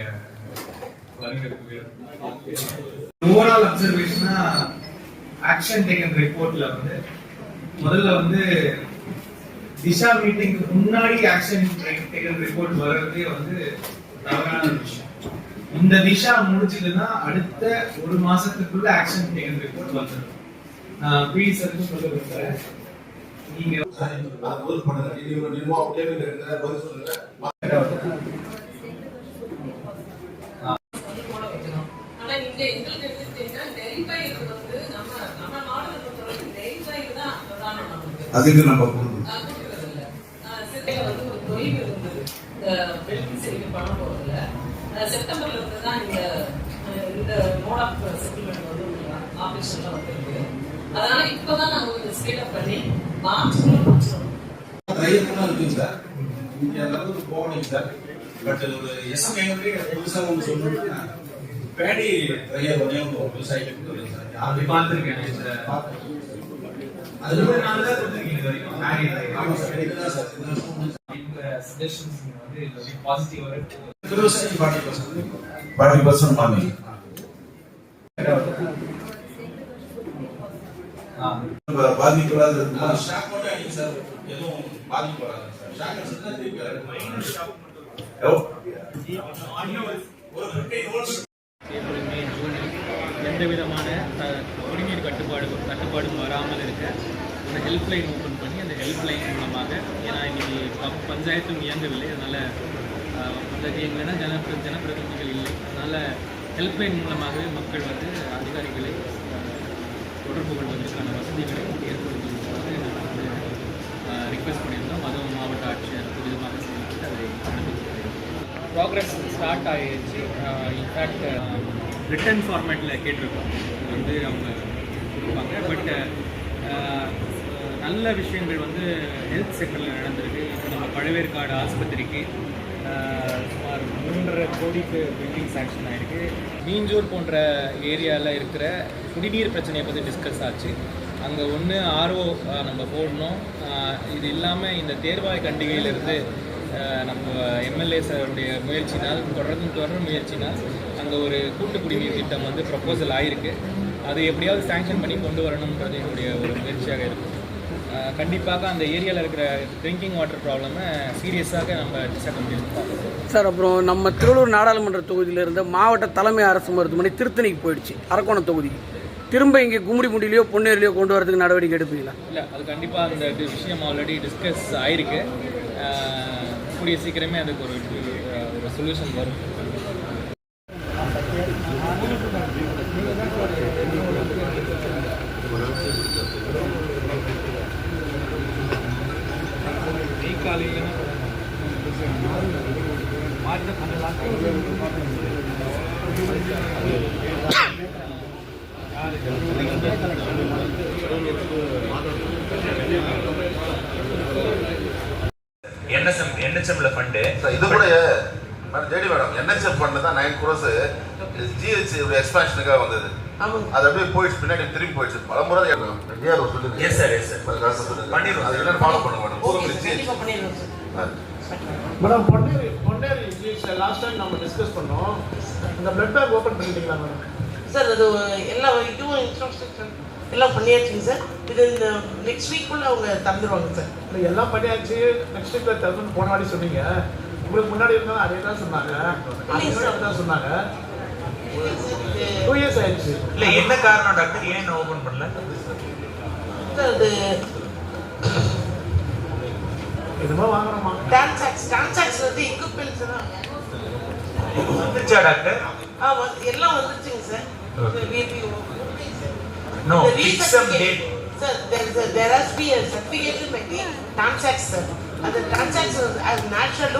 என்னுடைய ஓவரால் அப்சர்வேஷனா action taken ரிப்போர்ட்ல வந்து முதல்ல வந்து திஷா மீட்டிங்க்கு முன்னாடி ஆக்ஷன் டேக்கன் ரிப்போர்ட் வர்றதே வந்து தவறான ஒரு விஷயம். இந்த திஷா முடிச்சதுன்னா அடுத்த ஒரு மாசத்துக்குள்ள ஆக்ஷன் டேக்கன் ரிப்போர்ட் வந்துடும். நான் பிடி சர்க்கும் சொல்ல விரும்புறேன். நீங்க அது பதில் பண்ணுங்க இது ஒரு நிர்வாக கேள்வி கேட்குற பதில் சொல்லுங்க ஆனா இங்க எங்களுக்கு எடுத்துக்கிட்டீங்கன்னா நெல்பயிர் வந்து நம்ம நம்ம மாடலை பொறுத்தவரைக்கும் நெல்பயிர் தான் பிரதானம் நமக்கு அதுக்கு நம்ம வந்து ஒரு இருந்தது இந்த வெள்ளி பண்ண போறதுல செப்டம்பர்ல இருந்து தான் இந்த இந்த மோட் ஆஃப் செட்டில்மெண்ட் வந்து ஆபரேஷன்ல வந்திருக்கு. அதனால இப்பதான் நாங்க கொஞ்சம் ஸ்பீட் அப் பண்ணி தைரியமா இருக்குங்க சார் இங்க போகணும் சார் பட் ஒரு எஸ்எம்ஏ புதுசா ஒன்று சொல்லணும்னா பேடி சார் யாருமே பார்த்திருக்கேன் அது அது ஒரு நாள் தான் கொடுத்துருக்கீங்க இது வரைக்கும். நானே இல்லை. ஆமா சார் இதுதான் சார் இதுதான் இந்த சஜஷன்ஸ் வந்து பாசிட்டிவா இருக்கு விவசாயி forty percent forty percent farming ஆ. பாதிக்கப்படாத இருந்தால் ஷாக் மட்டும் அடிங்க சார். எதுவும் பாதிக்கப்படாது சார். ஷாக் அடிச்சா திருப்பி ஒரு எந்த விதமான குடிநீர் கட்டுப்பாடு கட்டுப்பாடும் வராமல் இருக்க அந்த ஹெல்ப்லைன் ஓப்பன் பண்ணி அந்த ஹெல்ப்லைன் மூலமாக ஏன்னா இன்னைக்கு பஞ்சாயத்தும் இயங்கவில்லை. அதனால் பஞ்சாயத்து இயங்கலைன்னா ஜன ஜனப்பிரதிநிதிகள் இல்லை. அதனால் ஹெல்ப்லைன் மூலமாகவே மக்கள் வந்து அதிகாரிகளை தொடர்பு கொள்வதற்கான வசதிகளை ஏற்படுத்துவதற்காக நாங்கள் வந்து ரிக்வெஸ்ட் பண்ணியிருந்தோம். அதுவும் மாவட்ட ஆட்சியர் துரிதமாக செயல்பட்டு அதை அனுப்பி ப்ராக்ரஸ் ஸ்டார்ட் ஆகிடுச்சு இன்ஃபேக்ட் ரிட்டன் ஃபார்மேட்டில் கேட்டிருக்கோம். வந்து அவங்க கொடுப்பாங்க. பட் uh, uh, நல்ல விஷயங்கள் வந்து ஹெல்த் செக்டரில் நடந்திருக்கு. இப்போ நம்ம பழவேற்காடு ஆஸ்பத்திரிக்கு uh, சுமார் மூன்றரை கோடிக்கு பில்டிங் சாங்ஷன் ஆகிருக்கு மீஞ்சூர் போன்ற ஏரியாவில் இருக்கிற குடிநீர் பிரச்சனையை பற்றி டிஸ்கஸ் ஆச்சு. அங்கே ஒன்று ஆர்ஓ நம்ம போடணும். இது இல்லாமல் இந்த தேர்வாய் கண்டிகையிலிருந்து நம்ம எம்எல்ஏ சாருடைய முயற்சினால் தொடர்ந்து தொடர் முயற்சினால் அங்கே ஒரு கூட்டு குடிநீர் திட்டம் வந்து ப்ரப்போசல் ஆயிருக்கு. அது எப்படியாவது சாங்ஷன் பண்ணி கொண்டு வரணுன்றது என்னுடைய ஒரு முயற்சியாக இருக்கும். கண்டிப்பாக அந்த ஏரியாவில் இருக்கிற ட்ரிங்கிங் வாட்டர் ப்ராப்ளமை சீரியஸாக நம்ம டிசைட் பண்ணி சார் அப்புறம் நம்ம திருவள்ளூர் நாடாளுமன்ற தொகுதியில இருந்த மாவட்ட தலைமை அரசு மருத்துவமனை திருத்தணிக்கு போயிடுச்சு அரக்கோணம் தொகுதிக்கு திரும்ப இங்கே கும்மிடிமுடியிலையோ பொன்னேரிலையோ கொண்டு வரதுக்கு நடவடிக்கை எடுப்பீங்களா? இல்லை அது கண்டிப்பாக அந்த விஷயம் ஆல்ரெடி டிஸ்கஸ் ஆயிருக்கு. கூடிய சீக்கிரமே அதுக்கு ஒரு ஒரு சொல்யூஷன் வரும். என்எஸ்எம் என்ஹெச்எம்ல ஃபண்டு இது கூட ஜேடி மேடம் என்ஹெச்எஃப் ஃபண்ட் தான் நைன் குரோஸ் ஜிஹெச் எக்ஸ்பான்ஷனுக்காக வந்தது. அது அப்படியே போயிடுச்சு. பின்னாடி திரும்பி போயிடுச்சு. பல முறை டிஆர் சொல்லுங்க. எஸ் சார் எஸ் சார் பண்ணிடுவோம் பண்ணிடுவோம். அது என்னன்னு ஃபாலோ பண்ணுங்க madam GH madam Ponneri Ponneri ஜிஹெச்ல last time நம்ம டிஸ்கஸ் பண்ணோம். இந்த பிளட் பேங்க் ஓப்பன் பண்ணிட்டீங்களா மேடம் சார் அது எல்லா இதுவும் இன்ஸ்ட்ரக்ஷன் எல்லாம் பண்ணியாச்சுங்க சார் இது இந்த நெக்ஸ்ட் வீக்குள்ள அவங்க தந்துருவாங்க சார் இல்லை எல்லாம் பண்ணியாச்சு. நெக்ஸ்ட் வீக்ல தரணும்னு போன வாட்டி சொன்னீங்க. உங்களுக்கு முன்னாடி இருந்தாலும் அதே தான் சொன்னாங்க. தான் சொன்னாங்க. டூ இயர்ஸ் ஆயிடுச்சு. இல்ல என்ன காரணம் டாக்டர்? ஏன் ஓபன் பண்ணல? அது என்னமோ வாங்கணுமா டான்சாக்ஸ் டான்சாக்ஸ் வந்து எக்யூப்மெண்ட்ஸ் தான். வந்துச்சா டாக்டர்? ஆ எல்லாம் வந்துருச்சுங்க sir No, some date. Sir, there a, there has to be a certification by the TANSAX, sir. And the TANSAX is as national